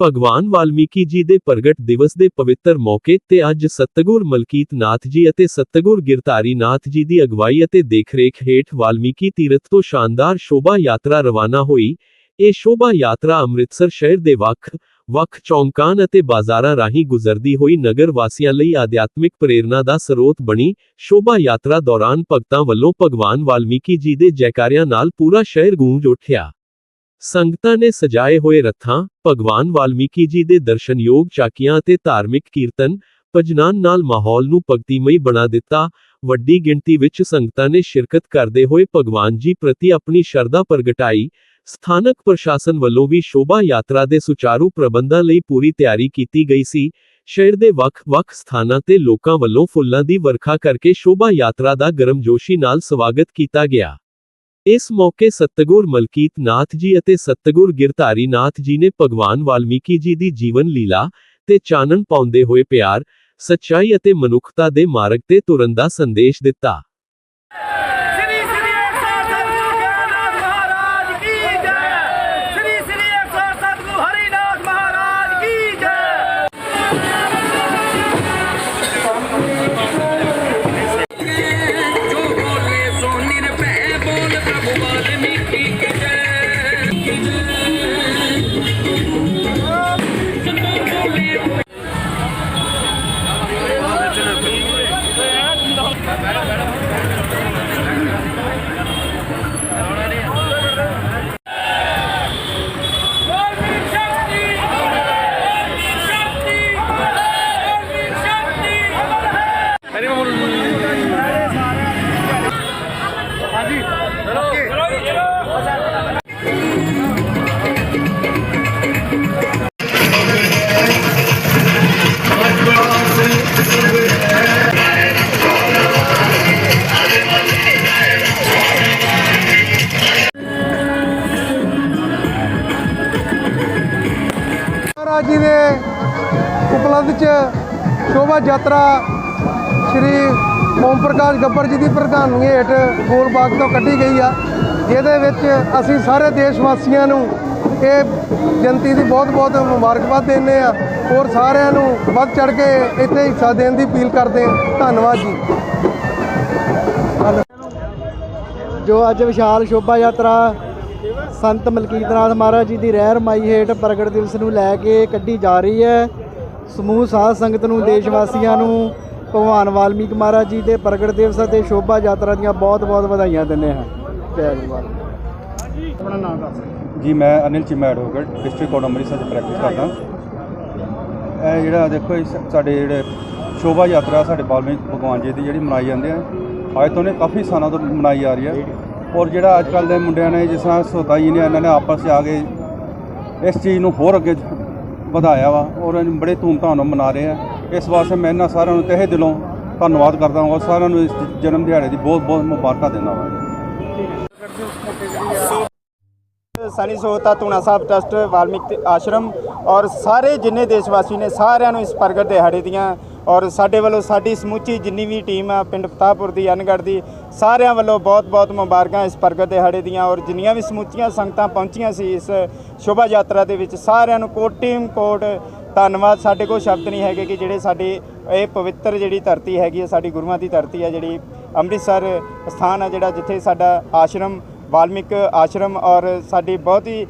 ਭਗਵਾਨ ਵਾਲਮੀਕੀ ਜੀ ਦੇ ਪ੍ਰਗਟ ਦਿਵਸ ਦੇ ਪਵਿੱਤਰ ਮੌਕੇ ਤੇ ਅੱਜ ਸਤਗੁਰ ਮਲਕੀਤ ਨਾਥ ਜੀ ਅਤੇ ਸਤਗੁਰ ਗਿਰਧਾਰੀ ਨਾਥ ਜੀ ਦੀ ਅਗਵਾਈ ਅਤੇ ਦੇਖਰੇਖ ਹੇਠ ਵਾਲਮੀਕੀ ਤੀਰਥ ਤੋਂ ਸ਼ਾਨਦਾਰ ਸ਼ੋਭਾ ਯਾਤਰਾ ਰਵਾਨਾ ਹੋਈ। ਇਹ ਸ਼ੋਭਾ ਯਾਤਰਾ ਅੰਮ੍ਰਿਤਸਰ ਸ਼ਹਿਰ ਦੇ ਵੱਖ ਵੱਖ ਚੌਂਕਾਂ ਅਤੇ ਬਾਜ਼ਾਰਾਂ ਰਾਹੀਂ ਗੁਜ਼ਰਦੀ ਹੋਈ ਨਗਰ ਵਾਸੀਆਂ ਲਈ ਆਧਿਆਤਮਿਕ ਪ੍ਰੇਰਣਾ ਦਾ ਸਰੋਤ ਬਣੀ। ਸ਼ੋਭਾ ਯਾਤਰਾ ਦੌਰਾਨ ਭਗਤਾਂ ਵੱਲੋਂ ਭਗਵਾਨ ਵਾਲਮੀਕੀ ਜੀ ਦੇ ਜੈਕਾਰਿਆਂ ਨਾਲ ਪੂਰਾ ਸ਼ਹਿਰ ਗੂੰਜ ਉੱਠਿਆ। ਸੰਗਤਾਂ ਨੇ ਸਜਾਏ ਹੋਏ ਰੱਥਾਂ, ਭਗਵਾਨ ਵਾਲਮੀਕੀ ਜੀ ਦੇ ਦਰਸ਼ਨਯੋਗ ਚਾਕੀਆਂ ਅਤੇ ਧਾਰਮਿਕ ਕੀਰਤਨ, ਭਜਨਾਂ ਨਾਲ ਮਾਹੌਲ ਨੂੰ ਭਗਤੀਮਈ ਬਣਾ ਦਿੱਤਾ। ਵੱਡੀ ਗਿਣਤੀ ਵਿੱਚ ਸੰਗਤਾਂ ਨੇ ਸ਼ਿਰਕਤ ਕਰਦੇ ਹੋਏ ਭਗਵਾਨ ਜੀ ਪ੍ਰਤੀ ਆਪਣੀ ਸ਼ਰਧਾ ਪ੍ਰਗਟਾਈ। ਸਥਾਨਕ ਪ੍ਰਸ਼ਾਸਨ ਵੱਲੋਂ ਵੀ ਸ਼ੋਭਾ ਯਾਤਰਾ ਦੇ ਸੁਚਾਰੂ ਪ੍ਰਬੰਧਾਂ ਲਈ ਪੂਰੀ ਤਿਆਰੀ ਕੀਤੀ ਗਈ ਸੀ। ਸ਼ਹਿਰ ਦੇ ਵੱਖ-ਵੱਖ ਸਥਾਨਾਂ ਤੇ ਲੋਕਾਂ ਵੱਲੋਂ ਫੁੱਲਾਂ ਦੀ ਵਰਖਾ ਕਰਕੇ ਸ਼ੋਭਾ ਯਾਤਰਾ ਦਾ ਗਰਮਜੋਸ਼ੀ ਨਾਲ ਸਵਾਗਤ ਕੀਤਾ ਗਿਆ। ਇਸ ਮੌਕੇ ਸਤਗੁਰ ਮਲਕੀਤ ਨਾਥ ਜੀ ਅਤੇ ਸਤਗੁਰ ਗਿਰਧਾਰੀ ਨਾਥ ਜੀ ਨੇ ਭਗਵਾਨ ਵਾਲਮੀਕੀ ਜੀ ਦੀ ਜੀਵਨ ਲੀਲਾ ਤੇ ਚਾਨਣ ਪਾਉਂਦੇ ਹੋਏ ਪਿਆਰ, ਸੱਚਾਈ ਅਤੇ ਮਨੁੱਖਤਾ ਦੇ ਮਾਰਗ ਤੇ ਤੁਰਨ ਦਾ ਸੰਦੇਸ਼ ਦਿੱਤਾ। ਮਹਾਰਾਜ ਜੀ ਦੇ ਉਪਲੰਧ ਚ ਸ਼ੋਭਾ ਯਾਤਰਾ ਸ਼੍ਰੀ ਓਮ ਪ੍ਰਕਾਸ਼ ਗੱਬਰ ਜੀ ਦੀ ਪ੍ਰਧਾਨਗੀ ਹੇਠ ਗੋਲ ਬਾਗ ਤੋਂ ਕੱਢੀ ਗਈ ਆ। ਜਿਹਦੇ ਵਿੱਚ ਅਸੀਂ ਸਾਰੇ ਦੇਸ਼ ਵਾਸੀਆਂ ਨੂੰ ਇਹ ਜਨਤੀ ਦੀ ਬਹੁਤ-ਬਹੁਤ ਮੁਬਾਰਕਬਾਦ ਦਿੰਦੇ ਆ ਔਰ ਸਾਰਿਆਂ ਨੂੰ ਵੱਧ ਚੜ ਕੇ ਇੱਥੇ ਹਿੱਸਾ ਦੇਣ ਦੀ ਅਪੀਲ ਕਰਦੇ ਆ ਧੰਨਵਾਦ ਜੀ। ਜੋ ਅੱਜ ਵਿਸ਼ਾਲ ਸ਼ੋਭਾ ਯਾਤਰਾ ਸੰਤ ਮਲਕੀਤਨਾਥ ਮਹਾਰਾਜ ਜੀ ਦੀ ਰਹਿਰ ਮਾਈ ਹੇਠ ਪ੍ਰਗਟ ਦਿਵਸ ਨੂੰ ਲੈ ਕੇ ਕੱਢੀ ਜਾ ਰਹੀ ਹੈ। ਸਮੂਹ ਸਾਧ ਸੰਗਤ ਨੂੰ ਦੇਸ਼ ਵਾਸੀਆਂ ਨੂੰ ਭਗਵਾਨ ਵਾਲਮੀਕ ਮਹਾਰਾਜ ਜੀ ਦੇ ਪ੍ਰਗਟ ਦਿਵਸ ਅਤੇ ਸ਼ੋਭਾ ਯਾਤਰਾ ਦੀਆਂ ਬਹੁਤ-ਬਹੁਤ ਵਧਾਈਆਂ ਦਿੰਦੇ ਹਾਂ। ਜੈ ਗੁਰੂ ਆਪਣਾ ਨਾਮ ਦੱਸ ਜੀ, ਮੈਂ Anil Cheema advocate district court Amritsar 'ਚ ਪ੍ਰੈਕਟਿਸ ਕਰਦਾ। ਇਹ ਜਿਹੜਾ ਦੇਖੋ ਇਸ ਸਾਡੇ ਜਿਹੜੇ ਸ਼ੋਭਾ ਯਾਤਰਾ ਸਾਡੇ ਵਾਲਮੀਕ ਭਗਵਾਨ ਜੀ ਦੀ ਜਿਹੜੀ ਮਨਾਈ ਜਾਂਦੀ ਹੈ, ਅੱਜ ਤੋਂ ਨੇ ਕਾਫੀ ਸਾਲਾਂ ਤੋਂ ਮਨਾਈ ਜਾ ਰਹੀ ਹੈ। ਔਰ ਜਿਹੜਾ ਅੱਜ ਕੱਲ੍ਹ ਦੇ ਮੁੰਡਿਆਂ ਨੇ, ਜਿਸ ਤਰ੍ਹਾਂ ਸੋਤਾ ਜੀ ਨੇ, ਇਹਨਾਂ ਨੇ ਆਪਸ 'ਚ ਆ ਕੇ ਇਸ ਚੀਜ਼ ਨੂੰ ਹੋਰ ਅੱਗੇ ਵਧਾਇਆ ਵਾ, ਔਰ ਇਹਨੂੰ ਬੜੇ ਧੂਮਧਾਮ ਨਾਲ ਮਨਾ ਰਹੇ ਆ। ਇਸ ਵਾਸਤੇ ਮੈਂ ਇਹਨਾਂ ਸਾਰਿਆਂ ਨੂੰ ਤਹਿ ਦਿਲੋਂ ਧੰਨਵਾਦ ਕਰਦਾ ਹਾਂ, ਔਰ ਸਾਰਿਆਂ ਨੂੰ ਇਸ ਜਨਮ ਦਿਹਾੜੇ ਦੀ ਬਹੁਤ ਬਹੁਤ ਮੁਬਾਰਕਾਂ ਦਿੰਦਾ ਹਾਂ। ਸਨੀ ਸੋਤਾ ਧੂਣਾ ਸਾਹਿਬ ਟਰਸਟ, ਵਾਲਮੀਕ ਆਸ਼ਰਮ, ਔਰ ਸਾਰੇ ਜਿੰਨੇ ਦੇਸ਼ ਵਾਸੀ ਨੇ, ਸਾਰਿਆਂ ਨੂੰ ਇਸ ਪ੍ਰਗਟ ਦਿਹਾੜੇ ਦੀਆਂ ਔਰ ਸਾਡੇ ਵੱਲੋਂ ਸਾਡੀ ਸਮੁੱਚੀ ਜਿੰਨੀ ਵੀ ਟੀਮ ਆ, ਪਿੰਡ ਫਤਾਹਪੁਰ ਦੀ, ਅਨਗੜ੍ਹ ਦੀ, ਸਾਰਿਆਂ ਵੱਲੋਂ ਬਹੁਤ-ਬਹੁਤ ਮੁਬਾਰਕਾਂ ਇਸ ਪ੍ਰਗਟ ਦਿਹਾੜੇ ਦੀਆਂ ਔਰ ਜਿੰਨੀਆਂ ਵੀ ਸਮੁੱਚੀਆਂ ਸੰਗਤਾਂ ਪਹੁੰਚੀਆਂ ਸੀ ਇਸ ਸ਼ੋਭਾ ਯਾਤਰਾ ਦੇ ਵਿੱਚ, ਸਾਰਿਆਂ ਨੂੰ ਕੋਟਿਮ ਕੋਟ ਧੰਨਵਾਦ। ਸਾਡੇ ਕੋਲ ਸ਼ਬਦ ਨਹੀਂ ਹੈਗੇ ਕਿ ਜਿਹੜੇ ਸਾਡੇ ਇਹ ਪਵਿੱਤਰ ਜਿਹੜੀ ਧਰਤੀ ਹੈਗੀ ਹੈ ਸਾਡੀ ਗੁਰੂਆਂ ਦੀ ਧਰਤੀ ਹੈ ਜਿਹੜੀ ਅੰਮ੍ਰਿਤਸਰ ਸਥਾਨ ਹੈ ਜਿਹੜਾ ਜਿੱਥੇ ਸਾਡਾ ਆਸ਼ਰਮ, ਵਾਲਮਿਕ ਆਸ਼ਰਮ ਔਰ ਸਾਡੀ ਬਹੁਤ ਹੀ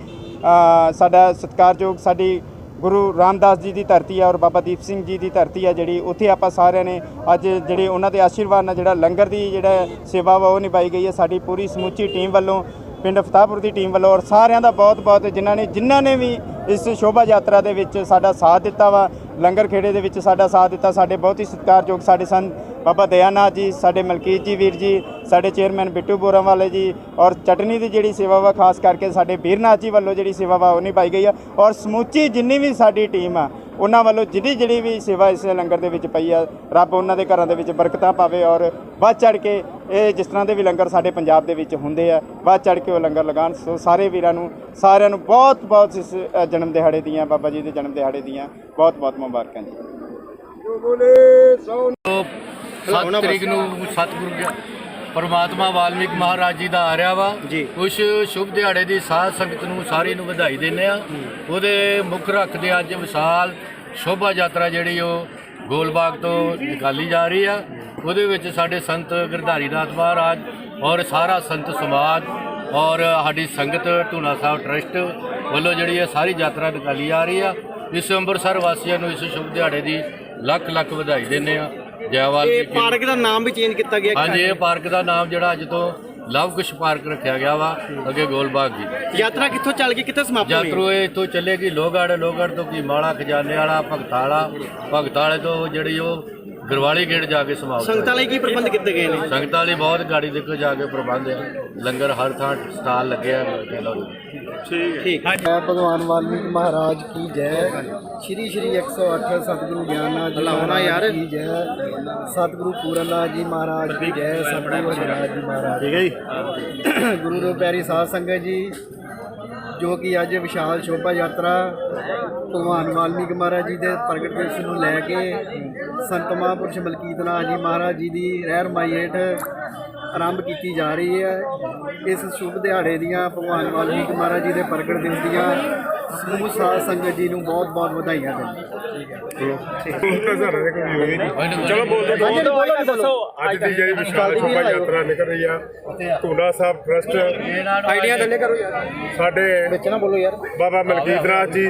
ਸਾਡਾ ਸਤਿਕਾਰਯੋਗ ਸਾਡੀ ਗੁਰੂ ਰਾਮਦਾਸ ਜੀ ਦੀ ਧਰਤੀ ਹੈ ਔਰ ਬਾਬਾ ਦੀਪ ਸਿੰਘ ਜੀ ਦੀ ਧਰਤੀ ਹੈ ਜਿਹੜੀ ਉੱਥੇ ਆਪਾਂ ਸਾਰਿਆਂ ਨੇ ਅੱਜ ਜਿਹੜੇ ਉਹਨਾਂ ਦੇ ਆਸ਼ੀਰਵਾਦ ਨਾਲ ਜਿਹੜਾ ਲੰਗਰ ਦੀ ਜਿਹੜਾ ਸੇਵਾ ਵਾ ਉਹ ਨਿਭਾਈ ਗਈ ਹੈ, ਸਾਡੀ ਪੂਰੀ ਸਮੁੱਚੀ ਟੀਮ ਵੱਲੋਂ, ਪਿੰਡ ਫਤਾਹਪੁਰ ਦੀ ਟੀਮ ਵੱਲੋਂ ਔਰ ਸਾਰਿਆਂ ਦਾ ਬਹੁਤ ਬਹੁਤ ਜਿਨ੍ਹਾਂ ਨੇ ਜਿਨ੍ਹਾਂ ਨੇ ਵੀ ਇਸ ਸ਼ੋਭਾ ਯਾਤਰਾ ਦੇ ਵਿੱਚ ਸਾਡਾ ਸਾਥ ਦਿੱਤਾ ਵਾ, ਲੰਗਰ ਖੇੜੇ ਦੇ ਵਿੱਚ ਸਾਡਾ ਸਾਥ ਦਿੱਤਾ, ਸਾਡੇ ਬਹੁਤ ਹੀ ਸਤਿਕਾਰਯੋਗ ਸਾਡੇ ਸੰਤ ਬਾਬਾ ਦਇਆਨਾਥ ਜੀ, ਸਾਡੇ ਮਲਕੀਤ ਜੀ ਵੀਰ ਜੀ, ਸਾਡੇ ਚੇਅਰਮੈਨ ਬਿੱਟੂ ਬੋਰਾਂ ਵਾਲੇ ਜੀ ਔਰ ਚਟਨੀ ਦੀ ਜਿਹੜੀ ਸੇਵਾ ਵਾ, ਖਾਸ ਕਰਕੇ ਸਾਡੇ ਵੀਰਨਾਥ ਜੀ ਵੱਲੋਂ ਜਿਹੜੀ ਸੇਵਾ ਵਾ, ਉਹ ਨਿਭਾਈ ਗਈ ਆ। ਔਰ ਸਮੁੱਚੀ ਜਿੰਨੀ ਵੀ ਸਾਡੀ ਟੀਮ ਆ, ਉਹਨਾਂ ਵੱਲੋਂ ਜਿਹੜੀ ਜਿਹੜੀ ਵੀ ਸੇਵਾ ਇਸ ਲੰਗਰ ਦੇ ਵਿੱਚ ਪਈ ਆ, ਰੱਬ ਉਹਨਾਂ ਦੇ ਘਰਾਂ ਦੇ ਵਿੱਚ ਬਰਕਤਾਂ ਪਾਵੇ ਔਰ ਵੱਧ ਚੜ ਕੇ ਇਹ ਜਿਸ ਤਰ੍ਹਾਂ ਦੇ ਵੀ ਲੰਗਰ ਸਾਡੇ ਪੰਜਾਬ ਦੇ ਵਿੱਚ ਹੁੰਦੇ ਆ, ਵੱਧ ਚੜ ਕੇ ਉਹ ਲੰਗਰ ਲਗਾਉਣ, ਸੋ ਸਾਰੇ ਵੀਰਾਂ ਨੂੰ, ਸਾਰਿਆਂ ਨੂੰ ਬਹੁਤ ਬਹੁਤ ਇਸ ਜਨਮ ਦਿਹਾੜੇ ਦੀਆਂ, ਬਾਬਾ ਜੀ ਦੇ ਜਨਮ ਦਿਹਾੜੇ ਦੀਆਂ ਬਹੁਤ ਬਹੁਤ ਮੁਬਾਰਕਾਂ ਜੀ। ਸੱਤ ਤਰੀਕ ਨੂੰ ਸਤਿਗੁਰੂ ਜੀ ਪਰਮਾਤਮਾ ਵਾਲਮੀਕ ਮਹਾਰਾਜ ਜੀ ਦਾ ਆ ਰਿਹਾ ਵਾ। ਉਸ ਸ਼ੁਭ ਦਿਹਾੜੇ ਦੀ ਸਾਧ ਸੰਗਤ ਨੂੰ ਸਾਰੀ ਨੂੰ ਵਧਾਈ ਦਿੰਦੇ ਆ ਉਹਦੇ ਮੁੱਖ ਰੱਖਦੇ ਅੱਜ ਵਿਸ਼ਾਲ ਸ਼ੋਭਾ ਯਾਤਰਾ ਜਿਹੜੀ ਉਹ ਗੋਲਬਾਗ ਤੋਂ ਨਿਕਾਲੀ ਜਾ ਰਹੀ ਆ। ਉਹਦੇ ਵਿੱਚ ਸਾਡੇ ਸੰਤ ਗਿਰਧਾਰੀ ਨਾਥ ਮਹਾਰਾਜ ਔਰ ਸਾਰਾ ਸੰਤ ਸਮਾਜ ਔਰ ਸਾਡੀ ਸੰਗਤ ਢੂਣਾ ਸਾਹਿਬ ਟਰਸਟ ਵੱਲੋਂ ਜਿਹੜੀ ਇਹ ਸਾਰੀ ਯਾਤਰਾ ਨਿਕਾਲੀ ਜਾ ਰਹੀ ਆ। ਇਸ ਅੰਮ੍ਰਿਤਸਰ ਵਾਸੀਆਂ ਨੂੰ ਇਸ ਸ਼ੁਭ ਦਿਹਾੜੇ ਦੀ ਲੱਖ ਲੱਖ ਵਧਾਈ ਦਿੰਦੇ ਆ ਜੈ ਇਹ ਵਾਲਮੀਕੀ ਪਾਰਕ ਦਾ ਨਾਮ ਵੀ ਚੇਂਜ ਕੀਤਾ ਗਿਆ ਹਾਂਜੀ ਇਹ ਪਾਰਕ ਦਾ ਨਾਮ ਜਿਹੜਾ ਅੱਜ ਤੋਂ ਲਵਕੁਸ਼ ਪਾਰਕ ਰੱਖਿਆ ਗਿਆ ਵਾ ਅੱਗੇ ਗੋਲਬਾਗ ਜੀ। ਯਾਤਰਾ ਕਿੱਥੋਂ ਚੱਲ ਕੇ ਕਿੱਥੇ ਸਮਾਪਤ ਹੋਈ? ਯਾਤਰੂ ਇਹ ਇੱਥੋਂ ਚੱਲੇਗੀ ਲੋਹਗੜ੍ਹ ਲੋਹਗੜ੍ਹ ਤੋਂ ਕੀ ਮਾਲਾ ਖਜ਼ਾਨੇ ਵਾਲਾ ਭਗਤਾਂ ਵਾਲਾ ਭਗਤਾਂ ਵਾਲੇ ਤੋਂ ਜਿਹੜੀ ਉਹ ਗਰਵਾਲੀ ਗੇਟ ਜਾ ਕੇ ਸਮਾਪਤ ਹੋਈ। ਸੰਗਤਾਂ ਲਈ ਕੀ ਪ੍ਰਬੰਧ ਕੀਤੇ ਗਏ ਨੇ? ਸੰਗਤਾਂ ਲਈ ਬਹੁਤ ਗਾੜੀ ਦੇਖੋ ਜਾ ਕੇ ਪ੍ਰਬੰਧ ਹੈ। ਲੰਗਰ ਹਰ ਥਾਂ ਸਟਾਲ ਲੱਗਿਆ ਹੈ। ਲਓ ਜੀ। ਠੀਕ ਜੈ ਭਗਵਾਨ ਵਾਲਮੀਕ ਮਹਾਰਾਜ ਕੀ ਜੈ। ਸ਼੍ਰੀ ਸ਼੍ਰੀ 108 ਸਤਿਗੁਰੂ ਗਿਆਨਨਾਥ ਜੀ ਲਾਉਣਾ ਯਾਰ। ਕੀ ਜੈ। ਸਤਿਗੁਰੂ ਪੂਰਨਨਾਥ ਜੀ ਮਹਾਰਾਜ ਕੀ ਜੈ। ਸਤਿਗੁਰੂ ਹਰਿਰਾਜ ਜੀ ਮਹਾਰਾਜ ਠੀਕ ਹੈ ਜੀ। ਗੁਰੂ ਰੋ ਪਿਆਰੀ ਸਾਧ ਸੰਗਤ ਜੀ ਜੋ ਕਿ ਅੱਜ ਵਿਸ਼ਾਲ ਸ਼ੋਭਾ ਯਾਤਰਾ ਭਗਵਾਨ ਵਾਲਮੀਕ ਮਹਾਰਾਜ ਜੀ ਦੇ ਪ੍ਰਗਟ ਦਿਵਸ ਨੂੰ ਲੈ ਕੇ ਸੰਤ ਮਹਾਂਪੁਰਸ਼ ਮਲਕੀਤਨਾਥ ਜੀ ਮਹਾਰਾਜ ਜੀ ਦੀ ਰਹਿਨਮਾਈ ਹੇਠ ਆਰੰਭ ਕੀਤੀ ਜਾ ਰਹੀ ਹੈ। ਇਸ ਸ਼ੁਭ ਦਿਹਾੜੇ ਦੀਆਂ ਭਗਵਾਨ ਵਾਲਮੀਕ ਮਹਾਰਾਜ ਜੀ ਦੇ ਪ੍ਰਗਟ ਦਿਵਸ ਦੀਆਂ ਸਮੂਹ ਸਾਧ ਸੰਗਤ ਜੀ ਨੂੰ ਬਹੁਤ ਬਹੁਤ ਵਧਾਈਆਂ ਦਿੰਦੇ ਚਲੋ ਬੋਲਦੇ ਅੱਜ ਦੀ ਜਿਹੜੀ ਵਿਸ਼ਾਲ ਸ਼ੋਭਾ ਯਾਤਰਾ ਨਿਕਲ ਰਹੀ ਆ ਧੂਨਾ ਸਾਹਿਬ ਟਰਸਟ ਆਈਡੀਆ ਥੱਲੇ ਕਰੋ ਯਾਰ। ਸਾਡੇ ਵਿੱਚ ਨਾ ਬੋਲੋ ਯਾਰ। ਬਾਬਾ ਮਲਕੀਤ ਨਾਥ ਜੀ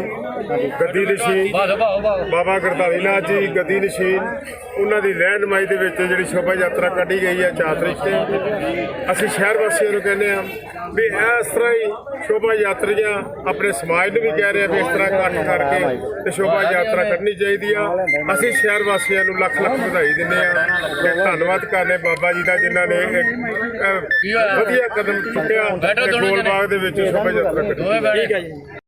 ਗੱਦੀ ਨਸ਼ੀਨ ਬਾਬਾ ਗੁਰਦਾਰੀ ਨਾਥ ਜੀ ਗੱਦੀ ਨਸ਼ੀਨ ਉਹਨਾਂ ਦੀ ਰਹਿਨਮਾਈ ਦੇ ਵਿੱਚ ਜਿਹੜੀ ਸ਼ੋਭਾ ਯਾਤਰਾ ਕੱਢੀ ਗਈ ਹੈ 4 ਤਰੀਕ ਤੇ। ਅਸੀਂ ਸ਼ਹਿਰ ਵਾਸੀਆਂ ਨੂੰ ਕਹਿੰਦੇ ਆ ਵੀ ਇਸ ਤਰ੍ਹਾਂ ਹੀ ਸ਼ੋਭਾ ਯਾਤਰੀਆਂ ਆਪਣੇ ਸਮਾਜ ਨੂੰ ਵੀ ਕਹਿ ਰਹੇ ਵੀ ਇਸ ਤਰ੍ਹਾਂ ਇਕੱਠ ਕਰਕੇ ਤੇ ਸ਼ੋਭਾ ਯਾਤਰਾ ਕੱਢਣੀ ਚਾਹੀਦੀ ਆ। ਅਸੀਂ ਸ਼ਹਿਰ ਵਾਸੀਆਂ ਨੂੰ ਲੱਖ ਲੱਖ ਵਧਾਈ ਦਿੰਦੇ ਆ ਤੇ ਧੰਨਵਾਦ ਕਰਨੇ ਬਾਬਾ ਜੀ ਦਾ ਜਿਨ੍ਹਾਂ ਨੇ ਇੱਕ ਅਹ, ਵਧੀਆ ਕਦਮ ਚੁੱਕਿਆ ਤੇ ਗੋਲਬਾਗ ਦੇ ਵਿੱਚ ਸ਼ੋਭਾ ਯਾਤਰਾ ਕੱਢੀ ਦੋਵੇਂ ਬੈਠੇ। ਠੀਕ ਹੈ ਜੀ